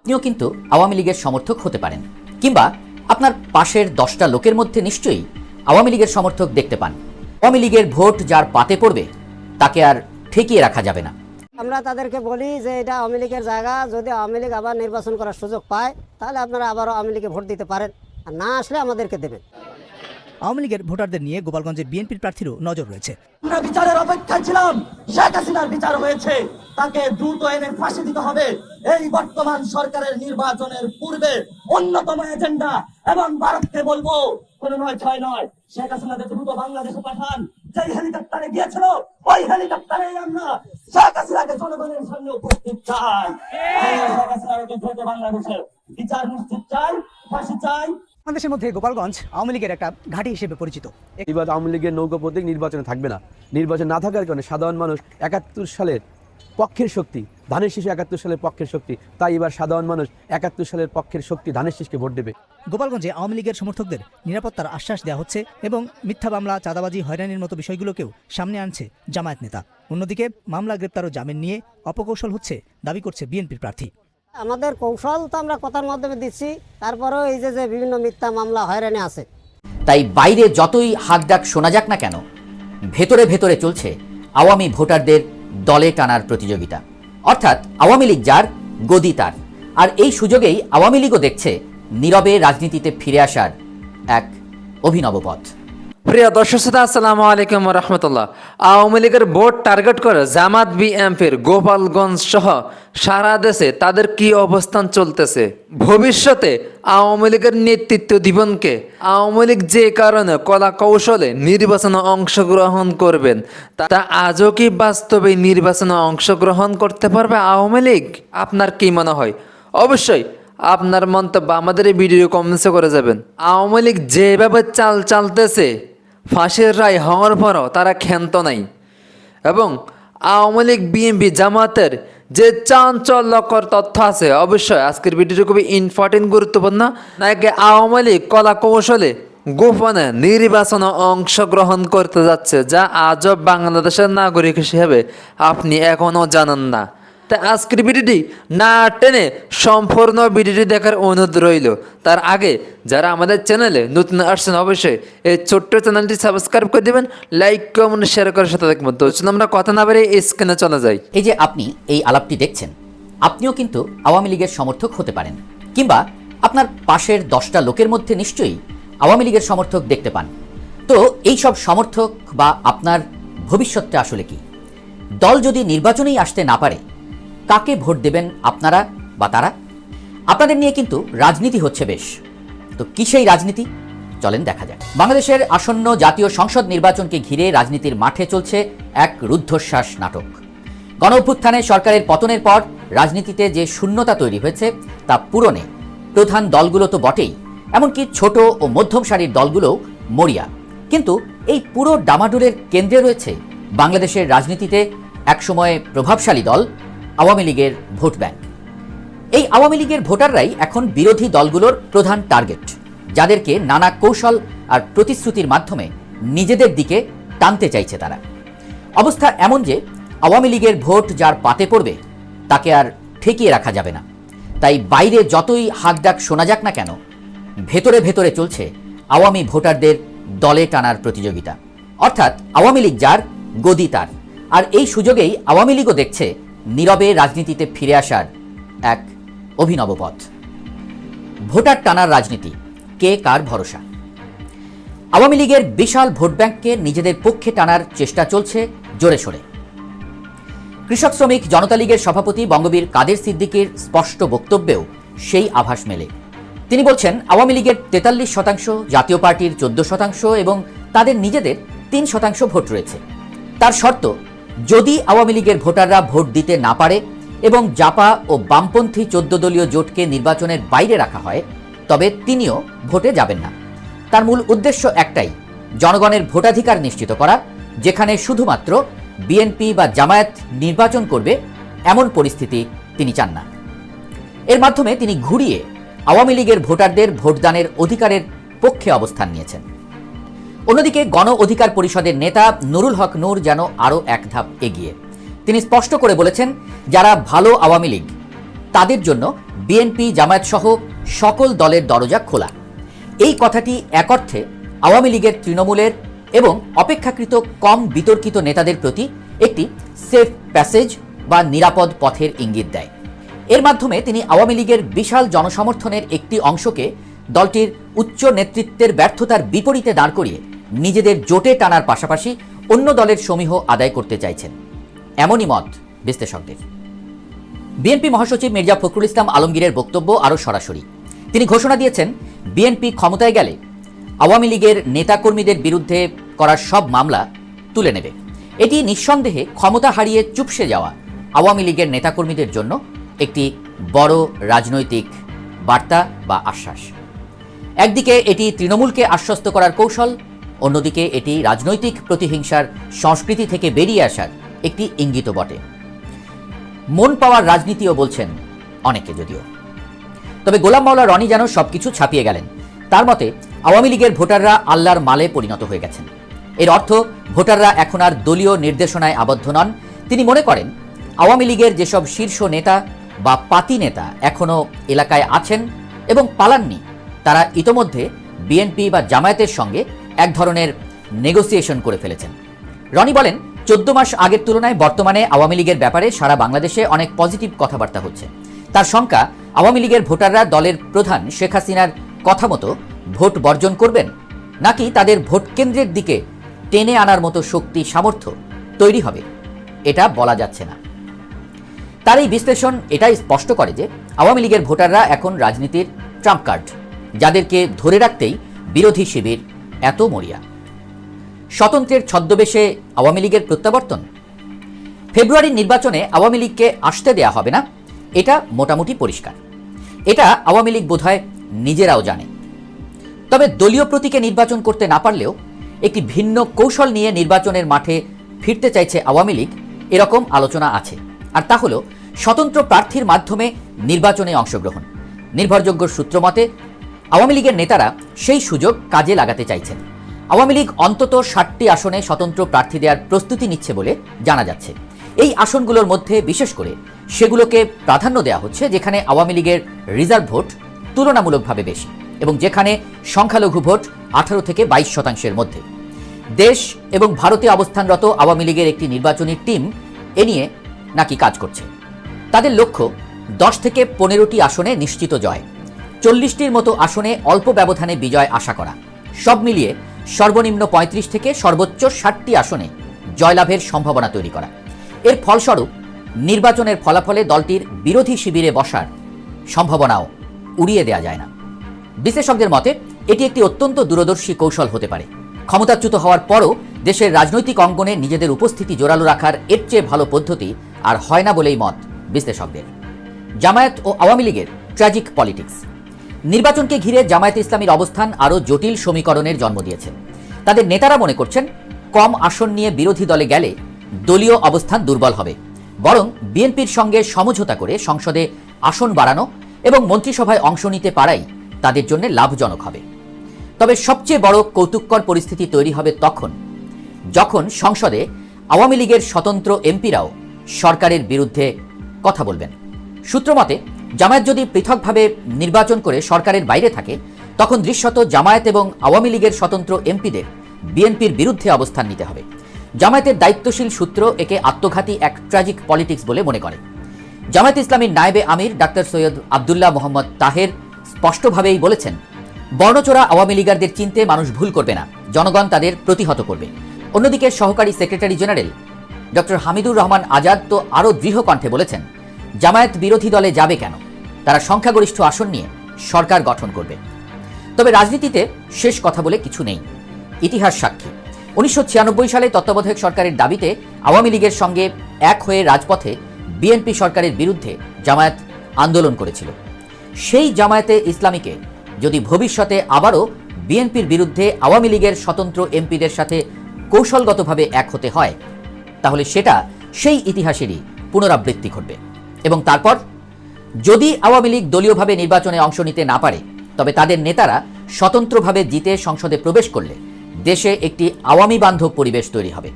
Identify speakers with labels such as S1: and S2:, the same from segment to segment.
S1: আপনিও কিন্তু আওয়ামী লীগের সমর্থক হতে পারেন। কিংবা আপনার পাশের দশটা লোকের মধ্যে নিশ্চয়ই আওয়ামী লীগের সমর্থক দেখতে পান। আওয়ামী লীগের ভোট যার পাতে পড়বে, তাকে আর ঠেকিয়ে রাখা যাবে না।
S2: আমরা তাদেরকে বলি যে এটা আওয়ামী লীগের জায়গা, যদি আওয়ামী লীগ আবার নির্বাচন করার সুযোগ পায়, তাহলে আপনারা আবারও আওয়ামী লীগে ভোট দিতে পারেন। আর না আসলে আমাদেরকে দেবেন।
S3: আওয়ামী লীগের ভোটারদের নিয়ে গোপালগঞ্জে বিএনপির প্রার্থীরও নজর রয়েছে।
S4: আমরা বিচারের অপেক্ষায় ছিলাম। শেখ হাসিনার বিচার হয়েছে। তাকে দ্রুত এনে ফাঁসি দিতে হবে। এই বর্তমান সরকারের নির্বাচনের পূর্বে অন্যতম এজেন্ডা এবং ভারতকে বলব কোন নয় ছয় নয়। শেখ হাসিনাকে দ্রুত বাংলাদেশে পাঠান। যেই হেলিকপ্টারে গিয়েছিল ওই হেলিকপ্টারে আমরা শেখ হাসিনাকে জনগণের সামনে উপস্থিত চাই। শেখ হাসিনাকে দ্রুত বাংলাদেশে বিচার নিশ্চিত চাই ফাঁসি চাই।
S3: বাংলাদেশের মধ্যে গোপালগঞ্জ আওয়ামী লীগের একটা ঘাঁটি হিসেবে পরিচিত।
S5: এবার আওয়ামী লীগের নৌকা প্রতীক নির্বাচনে থাকবে না। নির্বাচন না থাকার কারণে সাধারণ মানুষ একাত্তর সালের পক্ষের শক্তি ধানের শীষে একাত্তর সালের পক্ষের শক্তি তাই এবার সাধারণ মানুষ একাত্তর সালের পক্ষের শক্তি ধানের শীষকে ভোট দেবে।
S3: গোপালগঞ্জে আওয়ামী লীগের সমর্থকদের নিরাপত্তার আশ্বাস দেওয়া হচ্ছে এবং মিথ্যা মামলা চাঁদাবাজি হয়রানির মতো বিষয়গুলোকেও সামনে আনছে জামায়াত নেতা। অন্যদিকে মামলা গ্রেপ্তার ও জামিন নিয়ে অপকৌশল হচ্ছে দাবি করছে বিএনপির প্রার্থী।
S2: আমাদের কৌশল তো আমরা কথার মাধ্যমে দিচ্ছি, তারপরেও এই যে যে বিভিন্ন মিথ্যা মামলা হয়রানি আছে।
S1: তাই বাইরে যতই হাক ডাক শোনা যাক না কেন, ভেতরে ভেতরে চলছে আওয়ামী ভোটারদের দলে টানার প্রতিযোগিতা। অর্থাৎ আওয়ামী লীগ যার, গদি তার। আর এই সুযোগেই আওয়ামী লীগও দেখছে নীরবে রাজনীতিতে ফিরে আসার এক অভিনব পথ।
S6: প্রিয় দর্শক শ্রোতা, আসসালামু আলাইকুম রহমতুল্লাহ। আওয়ামী লীগের বোর্ড টার্গেট করে জামাত বিএমপির গোপালগঞ্জ সহ সারা দেশে তাদের কি অবস্থান চলতেছে? ভবিষ্যতে আওয়ামী লীগের নেতৃত্ব দিবনকে আওয়ামী লীগ যে কারণে কলা কৌশলে নির্বাচনে অংশগ্রহণ করবেন, তা আজও কি বাস্তবে নির্বাচনে অংশগ্রহণ করতে পারবে আওয়ামী লীগ? আপনার কি মনে হয়? অবশ্যই আপনার মন্তব্য আমাদের এই ভিডিও কমেন্টসে করে যাবেন। আওয়ামী লীগ যেভাবে চাল চালতেছে ফাঁসির রায় হওয়ার পরও তারা ক্ষান্ত নাই। এবং আওয়ামী লীগ, বিএনপি জামাতের যে চাঞ্চল্যকর তথ্য আছে, অবশ্যই আজকের ভিডিওটি খুবই ইম্পর্টেন্ট গুরুত্বপূর্ণ। নাকি আওয়ামী লীগ কলা কৌশলে গোপনে নির্বাচনে অংশগ্রহণ করতে যাচ্ছে, যা আজও বাংলাদেশের নাগরিক হিসেবে আপনি এখনও জানেন না। তাই আজকের ভিডিওটি না টেনে সম্পূর্ণ ভিডিওটি দেখার অনুরোধ রইল। তার আগে যারা আমাদের চ্যানেলে নতুন আসছেন, অবশ্যই এই ছোট্ট চ্যানেলটি সাবস্ক্রাইব করে দেবেন, লাইক, কমেন্ট, শেয়ার করার সাথে দেখবেন তো আমরা কথা না বেরিয়ে স্ক্রিনে চলে যাই।
S1: এই যে আপনি এই আলাপটি দেখছেন, আপনিও কিন্তু আওয়ামী লীগের সমর্থক হতে পারেন, কিংবা আপনার পাশের দশটা লোকের মধ্যে নিশ্চয়ই আওয়ামী লীগের সমর্থক দেখতে পান। তো এই সব সমর্থক বা আপনার ভবিষ্যৎটা আসলে কি? দল যদি নির্বাচনেই আসতে না পারে কাকে ভোট দেবেন আপনারা বা তারা? আপনাদের নিয়ে কিন্তু রাজনীতি হচ্ছে বেশ। তো কি সেই রাজনীতি? চলেন দেখা যাক। বাংলাদেশের আসন্ন জাতীয় সংসদ নির্বাচনকে ঘিরে রাজনীতির মাঠে চলছে এক রুদ্ধশ্বাস নাটক। গণ অভ্যুত্থানে সরকারের পতনের পর রাজনীতিতে যে শূন্যতা তৈরি হয়েছে তা পূরণে প্রধান দলগুলো তো বটেই, এমনকি ছোট ও মধ্যম সারির দলগুলোও মরিয়া। কিন্তু এই পুরো ডামাডোলের কেন্দ্রে রয়েছে বাংলাদেশের রাজনীতিতে একসময় প্রভাবশালী দল আওয়ামী লীগের ভোট ব্যাংক। এই আওয়ামী লীগের ভোটাররাই এখন বিরোধী দলগুলোর প্রধান টার্গেট, যাদেরকে নানা কৌশল আর প্রতিশ্রুতির মাধ্যমে নিজেদের দিকে টানতে চাইছে তারা। অবস্থা এমন যে, আওয়ামী লীগের ভোট যার পাতে পড়বে, তাকে আর ঠেকিয়ে রাখা যাবে না। তাই বাইরে যতই হাক ডাক শোনা যাক না কেন, ভেতরে ভেতরে চলছে আওয়ামী ভোটারদের দলে টানার প্রতিযোগিতা। অর্থাৎ আওয়ামী লীগ যার, গদি তার। আর এই সুযোগেই আওয়ামী লীগও দেখছে নীরবে রাজনীতিতে ফিরে আসার এক অভিনব পথ। ভোটার টানার রাজনীতি, কে কার ভরসা? আওয়ামী লীগের বিশাল ভোট ব্যাংককে নিজেদের পক্ষে টানার চেষ্টা চলছে জোরে সোরে। কৃষক শ্রমিক জনতা লীগের সভাপতি বঙ্গবীর কাদের সিদ্দিকীর স্পষ্ট বক্তব্যেও সেই আভাস মেলে। তিনি বলছেন, আওয়ামী লীগের তেতাল্লিশ শতাংশ, জাতীয় পার্টির চোদ্দ শতাংশ এবং তাদের নিজেদের তিন শতাংশ ভোট রয়েছে। তার শর্ত যদি আওয়ামী লীগের ভোটাররা ভোট দিতে না পারে এবং জাপা ও বামপন্থী চোদ্দ দলীয় জোটকে নির্বাচনের বাইরে রাখা হয়, তবে তিনিও ভোটে যাবেন না। তার মূল উদ্দেশ্য একটাই, জনগণের ভোটাধিকার নিশ্চিত করা, যেখানে শুধুমাত্র বিএনপি বা জামায়াত নির্বাচন করবে এমন পরিস্থিতি তিনি চান না। এর মাধ্যমে তিনি ঘুরিয়ে আওয়ামী লীগের ভোটারদের ভোটদানের অধিকারের পক্ষে অবস্থান নিয়েছেন। অন্যদিকে গণ অধিকার পরিষদের নেতা নুরুল হক নূর যেন আরও এক ধাপ এগিয়ে। তিনি স্পষ্ট করে বলেছেন, যারা ভালো আওয়ামী লীগ, তাদের জন্য বিএনপি, জামায়াত সহ সকল দলের দরজা খোলা। এই কথাটি এক অর্থে আওয়ামী লীগের তৃণমূলের এবং অপেক্ষাকৃত কম বিতর্কিত নেতাদের প্রতি একটি সেফ প্যাসেজ বা নিরাপদ পথের ইঙ্গিত দেয়। এর মাধ্যমে তিনি আওয়ামী লীগের বিশাল জনসমর্থনের একটি অংশকে দলটির উচ্চ নেতৃত্বের ব্যর্থতার বিপরীতে দাঁড় করিয়ে নিজেদের জোটে টানার পাশাপাশি অন্য দলের সমীহ আদায় করতে চাইছেন। এমনই মত বিশ্লেষকদের। বিএনপি মহাসচিব মির্জা ফখরুল ইসলাম আলমগীরের বক্তব্য আরও সরাসরি। তিনি ঘোষণা দিয়েছেন, বিএনপি ক্ষমতায় গেলে আওয়ামী লীগের নেতাকর্মীদের বিরুদ্ধে করা সব মামলা তুলে নেবে। এটি নিঃসন্দেহে ক্ষমতা হারিয়ে চুপসে যাওয়া আওয়ামী লীগের নেতাকর্মীদের জন্য একটি বড় রাজনৈতিক বার্তা বা আশ্বাস। একদিকে এটি তৃণমূলকে আশ্বস্ত করার কৌশল অন্যদিকে এটি রাজনৈতিক প্রতিহিংসার সংস্কৃতি থেকে বেরিয়ে আসার একটি ইঙ্গিত বটে। মন পাওয়ার রাজনীতিও বলছেন অনেকে যদিও। তবে গোলাম মাওলা রনি যেন সবকিছু ছাপিয়ে গেলেন। তার মতে, আওয়ামী লীগের ভোটাররা আল্লাহর মালে পরিণত হয়ে গেছেন। এর অর্থ, ভোটাররা এখন আর দলীয় নির্দেশনায় আবদ্ধ নন। তিনি মনে করেন, আওয়ামী লীগের যেসব শীর্ষ নেতা বা পাতি নেতা এখনও এলাকায় আছেন এবং পালাননি, তারা ইতোমধ্যে বিএনপি বা জামায়াতের সঙ্গে এক ধরনের নেগোসিয়েশন করে ফেলেছেন। রনি বলেন, চোদ্দ মাস আগের তুলনায় বর্তমানে আওয়ামী লীগের ব্যাপারে সারা বাংলাদেশে অনেক পজিটিভ কথাবার্তা হচ্ছে। তার শঙ্কা, আওয়ামী লীগের ভোটাররা দলের প্রধান শেখ হাসিনার কথা মতো ভোট বর্জন করবেন, নাকি তাদের ভোট কেন্দ্রের দিকে টেনে আনার মতো শক্তি, সামর্থ্য তৈরি হবে, এটা বলা যাচ্ছে না। তার এই বিশ্লেষণ এটাই স্পষ্ট করে যে, আওয়ামী লীগের ভোটাররা এখন রাজনীতির ট্রাম্প কার্ড, যাদেরকে ধরে রাখতেই বিরোধী শিবির এত মরিয়া। স্বতন্ত্রের ছদ্মবেশে আওয়ামী লীগের প্রত্যাবর্তন? ফেব্রুয়ারির নির্বাচনে আওয়ামী লীগকে আসতে দেয়া হবে না? এটা মোটামুটি পরিষ্কার। এটা আওয়ামী লীগ বোধহয় নিজেরাও জানে। তবে দলীয় প্রতীকে নির্বাচন করতে না পারলেও একটি ভিন্ন কৌশল নিয়ে নির্বাচনের মাঠে ফিরতে চাইছে আওয়ামী লীগ, এরকম আলোচনা আছে। আর তা হল, স্বতন্ত্র প্রার্থীর মাধ্যমে নির্বাচনে অংশগ্রহণ। নির্ভরযোগ্য সূত্র মতে আওয়ামী লীগের নেতারা সেই সুযোগ কাজে লাগাতে চাইছেন। আওয়ামী লীগ অন্তত ষাটটি আসনে স্বতন্ত্র প্রার্থী দেওয়ার প্রস্তুতি নিচ্ছে বলে জানা যাচ্ছে। এই আসনগুলোর মধ্যে বিশেষ করে সেগুলোকে প্রাধান্য দেওয়া হচ্ছে যেখানে আওয়ামী লীগের রিজার্ভ ভোট তুলনামূলকভাবে বেশি এবং যেখানে সংখ্যালঘু ভোট আঠারো থেকে বাইশ শতাংশের মধ্যে। দেশ এবং ভারতে অবস্থানরত আওয়ামী লীগের একটি নির্বাচনী টিম এ নিয়ে নাকি কাজ করছে। তাদের লক্ষ্য দশ থেকে পনেরোটি আসনে নিশ্চিত জয়। চল্লিশটির মতো আসনে অল্প ব্যবধানে বিজয় আশা করা। সব মিলিয়ে সর্বনিম্ন পঁয়ত্রিশ থেকে সর্বোচ্চ ষাটটি আসনে জয়লাভের সম্ভাবনা তৈরি করা। এর ফলস্বরূপ নির্বাচনের ফলাফলে দলটির বিরোধী শিবিরে বসার সম্ভাবনাও উড়িয়ে দেওয়া যায় না। বিশ্লেষকদের মতে, এটি একটি অত্যন্ত দূরদর্শী কৌশল হতে পারে। ক্ষমতাচ্যুত হওয়ার পরও দেশের রাজনৈতিক অঙ্গনে নিজেদের উপস্থিতি জোরালো রাখার এর চেয়ে ভালো পদ্ধতি আর হয় না বলেই মত বিশ্লেষকদের। জামায়াত ও আওয়ামী লীগের ট্র্যাজিক পলিটিক্স। নির্বাচনকে ঘিরে জামায়াত ইসলামীর অবস্থান আরও জটিল সমীকরণের জন্ম দিয়েছে। তাদের নেতারা মনে করছেন, কম আসন নিয়ে বিরোধী দলে গেলে দলীয় অবস্থান দুর্বল হবে। বরং বিএনপির সঙ্গে সমঝোতা করে সংসদে আসন বাড়ানো এবং মন্ত্রিসভায় অংশ নিতে পারাই তাদের জন্য লাভজনক হবে। তবে সবচেয়ে বড় কৌতুককর পরিস্থিতি তৈরি হবে তখন, যখন সংসদে আওয়ামী লীগের স্বতন্ত্র এমপিরাও সরকারের বিরুদ্ধে কথা বলবেন। সূত্রমতে জামায়াত যদি পৃথকভাবে নির্বাচন করে সরকারের বাইরে থাকে, তখন দৃশ্যত জামায়াত এবং আওয়ামী লীগের স্বতন্ত্র এমপিদের বিএনপির বিরুদ্ধে অবস্থান নিতে হবে। জামায়াতের দায়িত্বশীল সূত্র একে আত্মঘাতী এক ট্র্যাজিক পলিটিক্স বলে মনে করে। জামায়াত ইসলামীর নায়েবে আমির ডাক্তার সৈয়দ আবদুল্লাহ মোহাম্মদ তাহের স্পষ্টভাবেই বলেছেন, বর্ণচোরা আওয়ামী লীগারদের চিনতে মানুষ ভুল করবে না, জনগণ তাদের প্রতিহত করবে। অন্যদিকে সহকারী secretary general doctor Hamidur Rahman Azad তো আরও দৃঢ় কণ্ঠে বলেছেন জামায়াত বিরোধী দলে যাবে কেন? তারা সংখ্যাগরিষ্ঠ আসন নিয়ে সরকার গঠন করবে। তবে রাজনীতিতে শেষ কথা বলে কিছু নেই। ইতিহাস সাক্ষী। উনিশশো ছিয়ানব্বই সালে তত্ত্বাবধায়ক সরকারের দাবিতে আওয়ামী লীগের সঙ্গে এক হয়ে রাজপথে বিএনপি সরকারের বিরুদ্ধে জামায়াত আন্দোলন করেছিল। সেই জামায়াতে ইসলামীকে যদি ভবিষ্যতে আবারও বিএনপির বিরুদ্ধে আওয়ামী লীগের স্বতন্ত্র এমপিদের সাথে কৌশলগতভাবে এক হতে হয়, তাহলে সেটা সেই ইতিহাসেরই পুনরাবৃত্তি ঘটবে। এবং তারপর, যদি আওয়ামী লীগ দলীয়ভাবে নির্বাচনে অংশ নিতে না পারে, তবে তাদের নেতারা স্বতন্ত্রভাবে জিতে সংসদে প্রবেশ করলে দেশে একটি আওয়ামী বান্ধব পরিবেশ তৈরি হবে।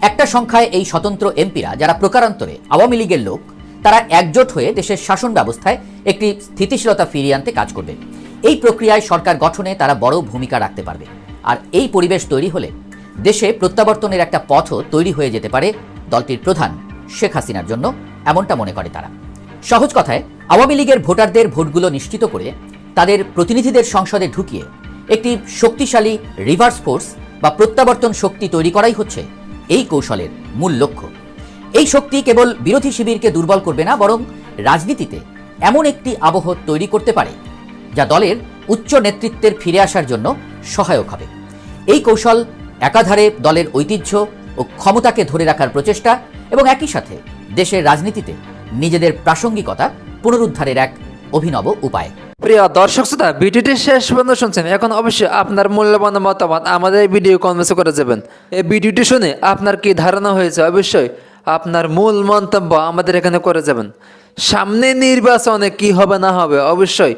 S1: একটা সংখ্যায় এই স্বতন্ত্র এমপিরা যারা প্রকারান্তরে আওয়ামী লীগের লোক, তারা একজোট হয়ে দেশের শাসন ব্যবস্থায় একটি স্থিতিশীলতা ফিরিয়ে আনতে কাজ করবে। এই প্রক্রিয়ায় সরকার গঠনে তারা বড় ভূমিকা রাখতে পারবে। আর এই পরিবেশ তৈরি হলে দেশে প্রত্যাবর্তনের একটা পথও তৈরি হয়ে যেতে পারে দলটির প্রধান শেখ হাসিনার জন্য। এমনটা মনে করে তারা। সহজ কথায়, আওয়ামী লীগের ভোটারদের ভোটগুলো নিশ্চিত করে তাদের প্রতিনিধিদের সংসদে ঢুকিয়ে একটি শক্তিশালী রিভার্স ফোর্স বা প্রত্যাবর্তন শক্তি তৈরি করাই হচ্ছে এই কৌশলের মূল লক্ষ্য। এই শক্তি কেবল বিরোধী শিবিরকে দুর্বল করবে না, বরং রাজনীতিতে এমন একটি আবহ তৈরি করতে পারে, যা দলের উচ্চ নেতৃত্বের ফিরে আসার জন্য সহায়ক হবে। এই কৌশল একাধারে দলের ঐতিহ্য ও ক্ষমতাকে ধরে রাখার প্রচেষ্টা এবং একই সাথে দেশের রাজনীতিতে নিজেদের প্রাসঙ্গিকতা পুনরুদ্ধারের এক অভিনব উপায়।
S6: প্রিয় দর্শক শ্রোতা, ভিডিওটি শেষ পর্যন্ত শুনছেন। এখন অবশ্যই আপনার মূল্যবান মতামত আমাদের ভিডিও কমেন্টস করে যাবেন এই ভিডিওটি শুনে আপনার কি ধারণা হয়েছে? অবশ্যই আপনার মূল মন্তব্য আমাদের এখানে করে যাবেন সামনে নির্বাচনে কি হবে না হবে অবশ্যই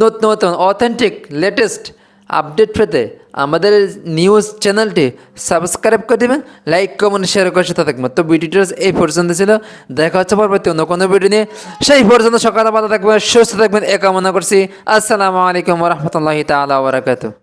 S6: নতুন নতুন অথেন্টিক লেটেস্ট আপডেট পেতে আমাদের নিউজ চ্যানেলটি সাবস্ক্রাইব করে দেবেন লাইক কমেন্ট শেয়ার করে সাথে থাকবেন। তো ভিডিওটি এই পর্যন্ত ছিল। দেখা হচ্ছে পরবর্তী অন্য কোনো ভিডিও নিয়ে। সেই পর্যন্ত সকালে ভালো থাকবেন, সুস্থ থাকবেন এ কামনা করছি। আসসালামু আলাইকুম রহমতুল্লাহি তালা বারাকাতু